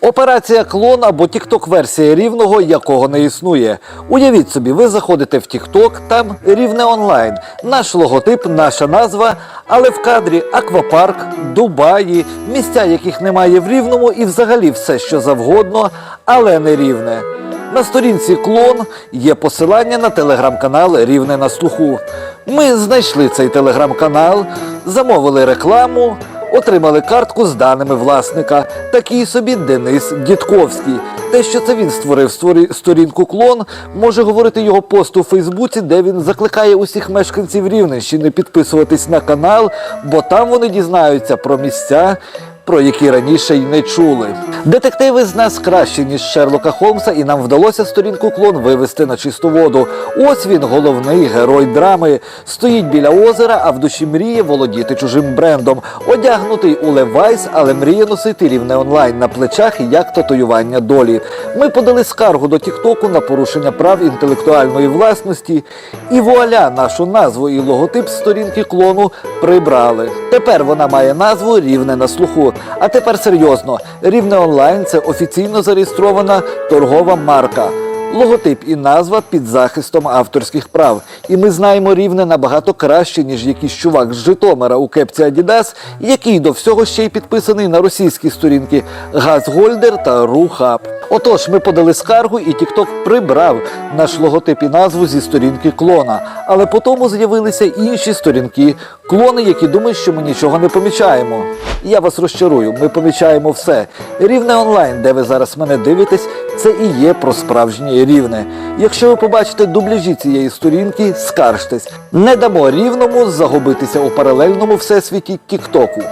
Операція клон або тікток-версія рівного, якого не існує. Уявіть собі, ви заходите в Тікток, там рівне онлайн. Наш логотип, наша назва, але в кадрі аквапарк, Дубаї, місця, яких немає в рівному, і взагалі все, що завгодно, але не рівне. На сторінці клон є посилання на телеграм-канал Рівне на слуху. Ми знайшли цей телеграм-канал, замовили рекламу, отримали картку з даними власника. Такий собі Денис Дідковський. Те, що це він створив сторінку клон, може говорити його пост у Фейсбуці, де він закликає усіх мешканців Рівненщини підписуватись на канал, бо там вони дізнаються про місця, про які раніше й не чули. Детективи з нас кращі, ніж Шерлока Холмса, і нам вдалося сторінку клон вивести на чисту воду. Ось він, головний герой драми. Стоїть біля озера, а в душі мріє володіти чужим брендом. Одягнутий у Левайс, але мріє носити рівне онлайн на плечах як татуювання долі. Ми подали скаргу до Тіктоку на порушення прав інтелектуальної власності. І вуаля, нашу назву і логотип сторінки клону прибрали. Тепер вона має назву Рівне на слуху. А тепер серйозно, Рівне онлайн це офіційно зареєстрована торгова марка. Логотип і назва під захистом авторських прав. І ми знаємо рівне набагато краще, ніж якийсь чувак з Житомира у кепці Adidas, який до всього ще й підписаний на російські сторінки Газгольдер та Рухаб. Отож, ми подали скаргу, і TikTok прибрав наш логотип і назву зі сторінки клона. Але по тому з'явилися інші сторінки, клони, які думають, що ми нічого не помічаємо. Я вас розчарую, ми помічаємо все. Рівне онлайн, де ви зараз мене дивитесь, це і є про справжнє рівне. Якщо ви побачите дубляжі цієї сторінки, скаржтесь. Не дамо рівному загубитися у паралельному всесвіті Тіктоку.